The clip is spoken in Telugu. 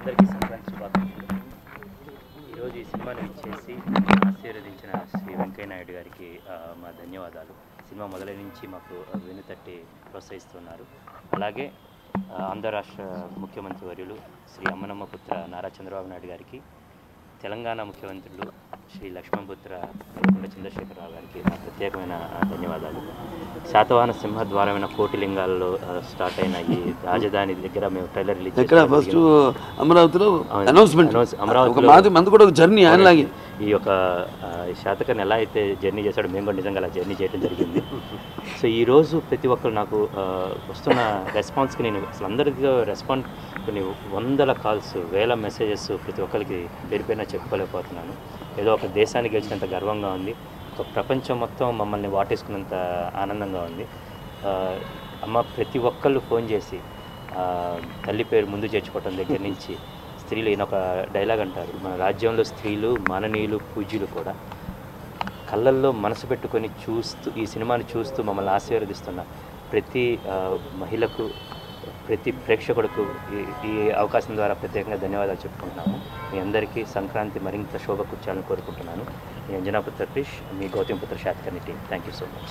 అందరికీ సంక్రాంతి శుభాకాంక్షలు. ఈరోజు ఈ సినిమాను ఇచ్చేసి ఆశీర్వదించిన శ్రీ వెంకయ్య నాయుడు గారికి మా ధన్యవాదాలు. సినిమా మొదలై నుంచి మాకు వెనుతట్టి ప్రోత్సహిస్తున్నారు. అలాగే ఆంధ్ర రాష్ట్ర ముఖ్యమంత్రి వర్యులు శ్రీ అమ్మనమ్మ పుత్ర నారా చంద్రబాబు నాయుడు గారికి తెలంగాణ ముఖ్యమంత్రులు శ్రీ లక్ష్మణపుత్ర చంద్రశేఖరరావు గారికి నా ప్రత్యేకమైన ధన్యవాదాలు. శాతవాహన సింహద్వారమైన కోటిలింగాల్లో స్టార్ట్ అయిన ఈ రాజధాని దగ్గర మేము ట్రైలర్ రిలీజ్ ఎక్కడ చేసుకోవడం ఫస్ట్. అమరావతిలో. అనౌన్స్మెంట్ అమరావతిలో- మాది కూడా ఒక జర్నీ ఆయనలాగే ఈ యొక్క శాతకర్ని ఎలా అయితే జర్నీ చేశాడో మేము కూడా నిజంగా అలా జర్నీ చేయడం జరిగింది సో ఈ రోజు ప్రతి ఒక్కరు నాకు వస్తున్న రెస్పాన్స్కి నేను అసలు అందరికీ రెస్పాండ్ కొన్ని వందల కాల్స్ వేల మెసేజెస్ ప్రతి ఒక్కరికి పేరు పేరున చెప్పుకోలేకపోతున్నాను ఏదో ఒక దేశానికి గెలిచినంత గర్వంగా ఉంది ఒక ప్రపంచం మొత్తం మమ్మల్ని వాటేసుకున్నంత ఆనందంగా ఉంది. అమ్మ ప్రతి ఒక్కళ్ళు ఫోన్ చేసి తల్లి పేరు ముందు చేర్చుకోవటం దగ్గర నుంచి స్త్రీలు ఈయన ఒక డైలాగ్ అంటారు. మన రాజ్యంలో స్త్రీలు మాననీయులు పూజ్యులు కూడా కళ్ళల్లో మనసు పెట్టుకొని చూస్తూ ఈ సినిమాని చూస్తూ మమ్మల్ని ఆశీర్వదిస్తున్న ప్రతి మహిళకు ప్రతి ప్రేక్షకులకు ఈ ఈ అవకాశం ద్వారా ప్రత్యేకంగా ధన్యవాదాలు చెప్పుకుంటున్నాము. మీ అందరికీ సంక్రాంతి మరింత శోభకూర్చాలని కోరుకుంటున్నాను. మీ అంజనాపుత్ర క్రిష్ మీ Gautamiputra Satakarni team. Thank you so much